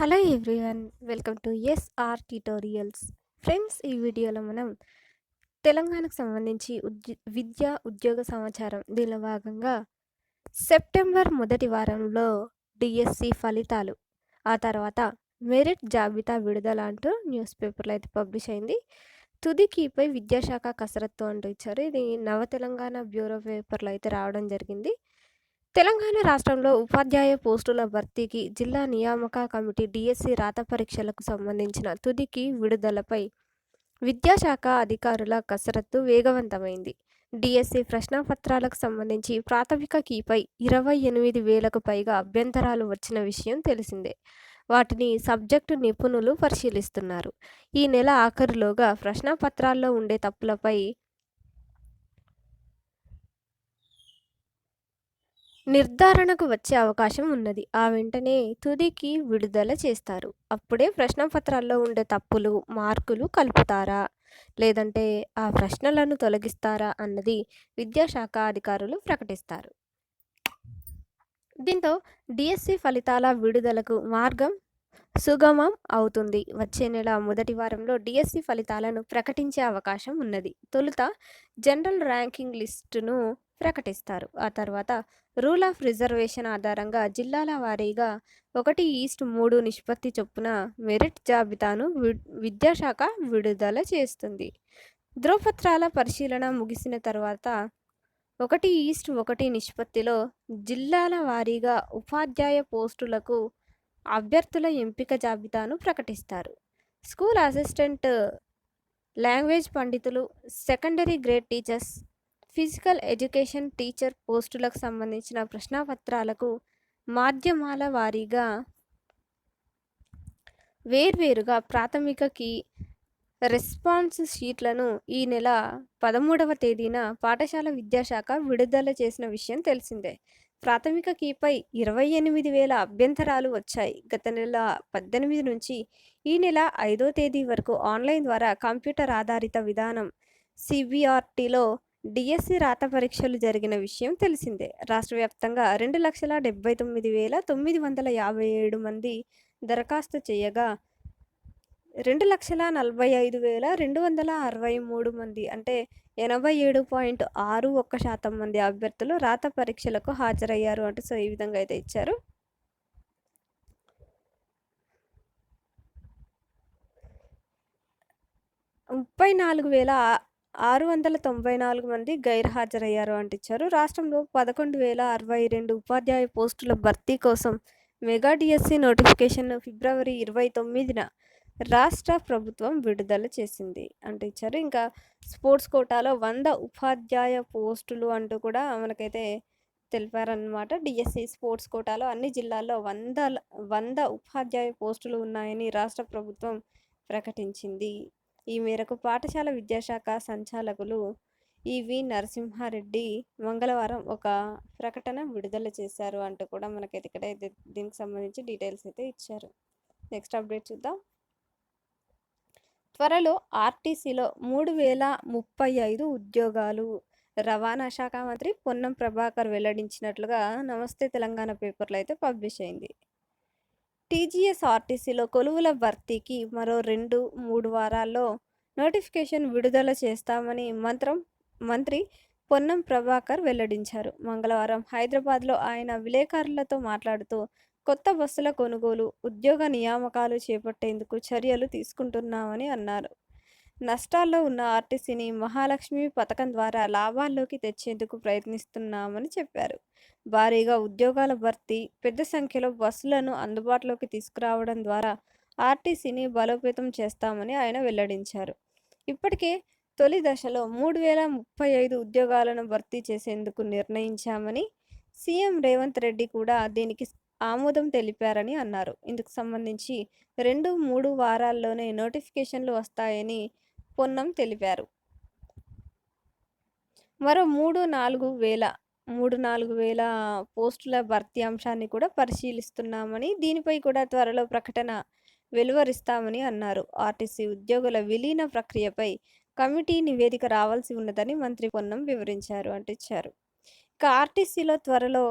Hello everyone welcome to SR tutorials. Friends ఈ వీడియోలో మనం తెలంగాణకు సంబంధించి ఉద్య విద్యా ఉద్యోగ సమాచారం దీనిలో భాగంగా సెప్టెంబర్ మొదటి వారంలో డిఎస్సి ఫలితాలు ఆ తర్వాత మెరిట్ జాబితా విడుదల అంటూ న్యూస్ పేపర్లో అయితే పబ్లిష్ అయింది. తుదికిపై విద్యాశాఖ కసరత్తు అంటూ ఇచ్చారు. ఇది నవ తెలంగాణ బ్యూరో పేపర్లో అయితే రావడం జరిగింది. తెలంగాణ రాష్ట్రంలో ఉపాధ్యాయ పోస్టుల భర్తీకి జిల్లా నియామక కమిటీ డిఎస్సి రాత పరీక్షలకు సంబంధించిన తుదికి విడుదలపై విద్యాశాఖ అధికారుల కసరత్తు వేగవంతమైంది. డిఎస్సి ప్రశ్నపత్రాలకు సంబంధించి ప్రాథమిక కీపై ఇరవై ఎనిమిది వేలకు పైగా అభ్యంతరాలు వచ్చిన విషయం తెలిసిందే. వాటిని సబ్జెక్టు నిపుణులు పరిశీలిస్తున్నారు. ఈ నెల ఆఖరులోగా ప్రశ్నపత్రాల్లో ఉండే తప్పులపై నిర్ధారణకు వచ్చే అవకాశం ఉన్నది. ఆ వెంటనే తుదికి విడుదల చేస్తారు. అప్పుడే ప్రశ్నపత్రాల్లో ఉండే తప్పులు మార్కులు కలుపుతారా? లేదంటే ఆ ప్రశ్నలను తొలగిస్తారా అన్నది విద్యాశాఖ అధికారులు ప్రకటిస్తారు. దీంతో డిఎస్సి ఫలితాల విడుదలకు మార్గం సుగమం అవుతుంది. వచ్చే నెల మొదటి వారంలో డిఎస్సి ఫలితాలను ప్రకటించే అవకాశం ఉన్నది. తొలుత జనరల్ ర్యాంకింగ్ లిస్టును ప్రకటిస్తారు. ఆ తర్వాత రూల్ ఆఫ్ రిజర్వేషన్ ఆధారంగా జిల్లాల వారీగా ఒకటి ఈస్ట్ మూడు నిష్పత్తి చొప్పున మెరిట్ జాబితాను విద్యాశాఖ విడుదల చేస్తుంది. ధ్రువపత్రాల పరిశీలన ముగిసిన తర్వాత ఒకటి ఈస్ట్ ఒకటి నిష్పత్తిలో జిల్లాల వారీగా ఉపాధ్యాయ పోస్టులకు అభ్యర్థుల ఎంపిక జాబితాను ప్రకటిస్తారు. స్కూల్ అసిస్టెంట్ లాంగ్వేజ్ పండితులు secondary grade teachers physical education teacher పోస్టులకు సంబంధించిన ప్రశ్నపత్రాలకు మాధ్యమాల వారీగా వేర్వేరుగా ప్రాథమికకి రెస్పాన్స్ షీట్లను ఈ నెల పదమూడవ తేదీన పాఠశాల విద్యాశాఖ విడుదల చేసిన విషయం తెలిసిందే. ప్రాథమిక కీపై ఇరవై ఎనిమిది వేల అభ్యంతరాలు వచ్చాయి. గత నెల పద్దెనిమిది నుంచి ఈ నెల ఐదో తేదీ వరకు ఆన్లైన్ ద్వారా కంప్యూటర్ ఆధారిత విధానం సిబిఆర్టీలో డిఎస్సి రాత పరీక్షలు జరిగిన విషయం తెలిసిందే. రాష్ట్ర వ్యాప్తంగా రెండు లక్షల డెబ్బై తొమ్మిది వేల తొమ్మిది వందల యాభై ఏడు మంది దరఖాస్తు చేయగా రెండు లక్షల నలభై ఐదు వేల రెండు వందల అరవై మూడు మంది అంటే ఎనభై ఏడు పాయింట్ ఆరు ఒక్క శాతం మంది అభ్యర్థులు రాత పరీక్షలకు హాజరయ్యారు అంటే సో ఈ విధంగా అయితే ఇచ్చారు. ముప్పై నాలుగు వేల ఆరు వందల తొంభై నాలుగు మంది గైర్హాజరయ్యారు అంటించారు. రాష్ట్రంలో పదకొండు వేల అరవై రెండు ఉపాధ్యాయ పోస్టుల భర్తీ కోసం మెగా డిఎస్సి నోటిఫికేషన్ ఫిబ్రవరి ఇరవై తొమ్మిదిన రాష్ట్ర ప్రభుత్వం విడుదల చేసింది అంటూ ఇచ్చారు ఇంకా స్పోర్ట్స్ కోటాలో వంద ఉపాధ్యాయ పోస్టులు అంటూ కూడా మనకైతే తెలిపారనమాట డిఎస్సి స్పోర్ట్స్ కోటాలో అన్ని జిల్లాల్లో వంద వంద ఉపాధ్యాయ పోస్టులు ఉన్నాయని రాష్ట్ర ప్రభుత్వం ప్రకటించింది. ఈ మేరకు పాఠశాల విద్యాశాఖ సంచాలకులు ఈవి నరసింహారెడ్డి మంగళవారం ఒక ప్రకటన విడుదల చేశారు అంటూ కూడా మనకైతే ఇక్కడ దీనికి సంబంధించి డీటెయిల్స్ అయితే ఇచ్చారు. నెక్స్ట్ అప్డేట్ చూద్దాం. త్వరలో ఆర్టీసీలో మూడు వేల ముప్పై ఐదు ఉద్యోగాలు రవాణా శాఖ మంత్రి పొన్నం ప్రభాకర్ వెల్లడించినట్లుగా నమస్తే తెలంగాణ పేపర్లో అయితే పబ్లిష్ అయింది. టీజీఎస్ ఆర్టీసీలో కొలువుల భర్తీకి మరో రెండు మూడు వారాల్లో నోటిఫికేషన్ విడుదల చేస్తామని మంత్రం మంత్రి పొన్నం ప్రభాకర్ వెల్లడించారు. మంగళవారం హైదరాబాద్లో ఆయన విలేకరులతో మాట్లాడుతూ కొత్త బస్సుల కొనుగోలు ఉద్యోగ నియామకాలు చేపట్టేందుకు చర్యలు తీసుకుంటున్నామని అన్నారు. నష్టాల్లో ఉన్న ఆర్టీసీని మహాలక్ష్మి పథకం ద్వారా లాభాల్లోకి తెచ్చేందుకు ప్రయత్నిస్తున్నామని చెప్పారు. భారీగా ఉద్యోగాల భర్తీ పెద్ద సంఖ్యలో బస్సులను అందుబాటులోకి తీసుకురావడం ద్వారా ఆర్టీసీని బలోపేతం చేస్తామని ఆయన వెల్లడించారు. ఇప్పటికే తొలి దశలో మూడు వేల ముప్పై ఐదు ఉద్యోగాలను భర్తీ చేసేందుకు నిర్ణయించామని సీఎం రేవంత్ రెడ్డి కూడా దీనికి ఆమోదం తెలిపారని అన్నారు. ఇందుకు సంబంధించి రెండు మూడు వారాల్లోనే నోటిఫికేషన్లు వస్తాయని పొన్నం తెలిపారు. మరో మూడు నాలుగు వేల మూడు నాలుగు వేల పోస్టుల భర్తీ అంశాన్ని కూడా పరిశీలిస్తున్నామని దీనిపై కూడా త్వరలో ప్రకటన వెలువరిస్తామని అన్నారు. ఆర్టీసీ ఉద్యోగుల విలీన ప్రక్రియపై కమిటీ నివేదిక రావాల్సి ఉన్నదని మంత్రి పొన్నం వివరించారు అంటించారు ఇక ఆర్టీసీలో త్వరలో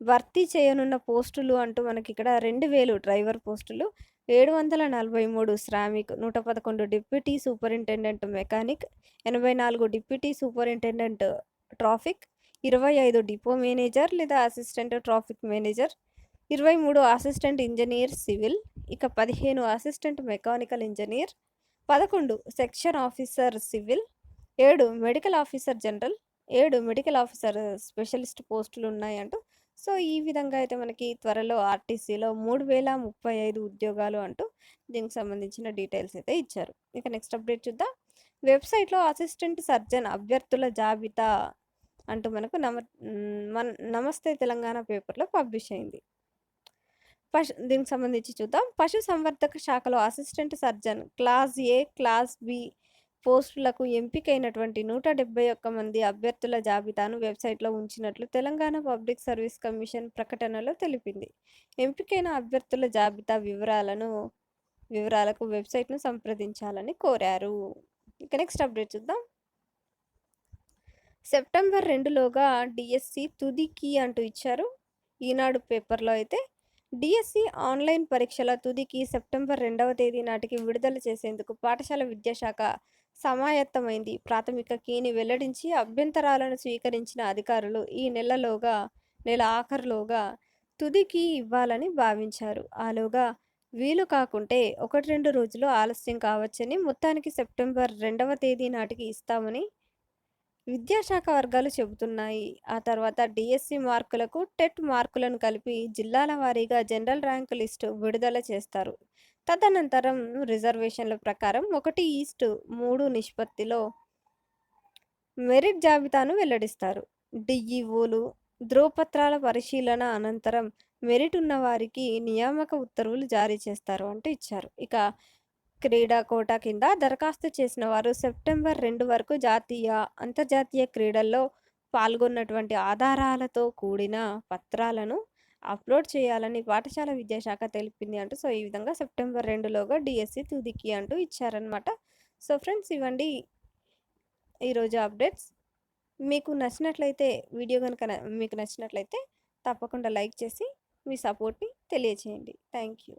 భర్తీ చేయనున్న పోస్టులు అంటూ మనకి ఇక్కడ రెండు వేలు డ్రైవర్ పోస్టులు ఏడు వందల నలభై మూడు శ్రామిక్ నూట పదకొండు డిప్యూటీ సూపరింటెండెంట్ మెకానిక్ ఎనభై నాలుగు డిప్యూటీ సూపరింటెండెంట్ ట్రాఫిక్ ఇరవై ఐదు డిపో మేనేజర్ లేదా అసిస్టెంట్ ట్రాఫిక్ మేనేజర్ ఇరవై మూడు అసిస్టెంట్ ఇంజనీర్ సివిల్ ఇక పదిహేను అసిస్టెంట్ మెకానికల్ ఇంజనీర్ పదకొండు సెక్షన్ ఆఫీసర్ సివిల్ ఏడు మెడికల్ ఆఫీసర్ జనరల్ ఏడు మెడికల్ ఆఫీసర్ స్పెషలిస్ట్ పోస్టులు ఉన్నాయంటూ సో ఈ విధంగా అయితే మనకి త్వరలో ఆర్టీసీలో మూడు వేల ముప్పై ఐదు ఉద్యోగాలు అంటూ దీనికి సంబంధించిన డీటెయిల్స్ అయితే ఇచ్చారు. ఇక నెక్స్ట్ అప్డేట్ చూద్దాం. వెబ్సైట్లో అసిస్టెంట్ సర్జన్ అభ్యర్థుల జాబితా అంటూ మనకు నమ మన నమస్తే తెలంగాణ పేపర్లో పబ్లిష్ అయింది. పశు దీనికి సంబంధించి చూద్దాం. పశు సంవర్ధక శాఖలో assistant surgeon class A class B పోస్టులకు ఎంపికైనటువంటి నూట డెబ్బై ఒక్క మంది అభ్యర్థుల జాబితాను వెబ్సైట్లో ఉంచినట్లు తెలంగాణ పబ్లిక్ సర్వీస్ కమిషన్ ప్రకటనలో తెలిపింది. ఎంపికైన అభ్యర్థుల జాబితా వివరాలను వివరాలకు వెబ్సైట్ను సంప్రదించాలని కోరారు. ఇక నెక్స్ట్ అప్డేట్ చూద్దాం. సెప్టెంబర్ రెండులోగా డిఎస్సి తుది కీ అంటూ ఇచ్చారు. ఈనాడు పేపర్లో అయితే డిఎస్సి ఆన్లైన్ పరీక్షల తుదికి సెప్టెంబర్ రెండవ తేదీ నాటికి విడుదల చేసేందుకు పాఠశాల విద్యాశాఖ సమాయత్తమైంది. ప్రాథమిక కీని వెల్లడించి అభ్యంతరాలను స్వీకరించిన అధికారులు ఈ నెలలోగా నెల ఆఖరులోగా తుది కీ ఇవ్వాలని భావించారు. ఆలోగా వీలు కాకుంటే ఒకటి రెండు రోజులు ఆలస్యం కావచ్చని మొత్తానికి సెప్టెంబర్ రెండవ తేదీ నాటికి ఇస్తామని విద్యాశాఖ వర్గాలు చెబుతున్నాయి. ఆ తర్వాత డిఎస్సి మార్కులకు టెట్ మార్కులను కలిపి జిల్లాల వారీగా జనరల్ ర్యాంక్ లిస్టు విడుదల చేస్తారు. తదనంతరం రిజర్వేషన్ల ప్రకారం ఒకటి ఈస్ట్ మూడు నిష్పత్తిలో మెరిట్ జాబితాను వెల్లడిస్తారు. డిఈఓలు ధ్రువపత్రాల పరిశీలన అనంతరం మెరిట్ ఉన్న వారికి నియామక ఉత్తర్వులు జారీ చేస్తారు అంటూ ఇచ్చారు. ఇక క్రీడా కోటా కింద దరఖాస్తు చేసిన వారు సెప్టెంబర్ రెండు వరకు జాతీయ అంతర్జాతీయ క్రీడల్లో పాల్గొన్నటువంటి ఆధారాలతో కూడిన పత్రాలను అప్లోడ్ చేయాలని పాఠశాల విద్యాశాఖ తెలిపింది అంటూ సో ఈ విధంగా సెప్టెంబర్ రెండులోగా డిఎస్సి తుదికి అంటూ ఇచ్చారనమాట సో ఫ్రెండ్స్ ఇవ్వండి ఈరోజు అప్డేట్స్. మీకు నచ్చినట్లయితే వీడియో కనుక మీకు నచ్చినట్లయితే తప్పకుండా లైక్ చేసి మీ సపోర్ట్ని తెలియచేయండి. Thank you.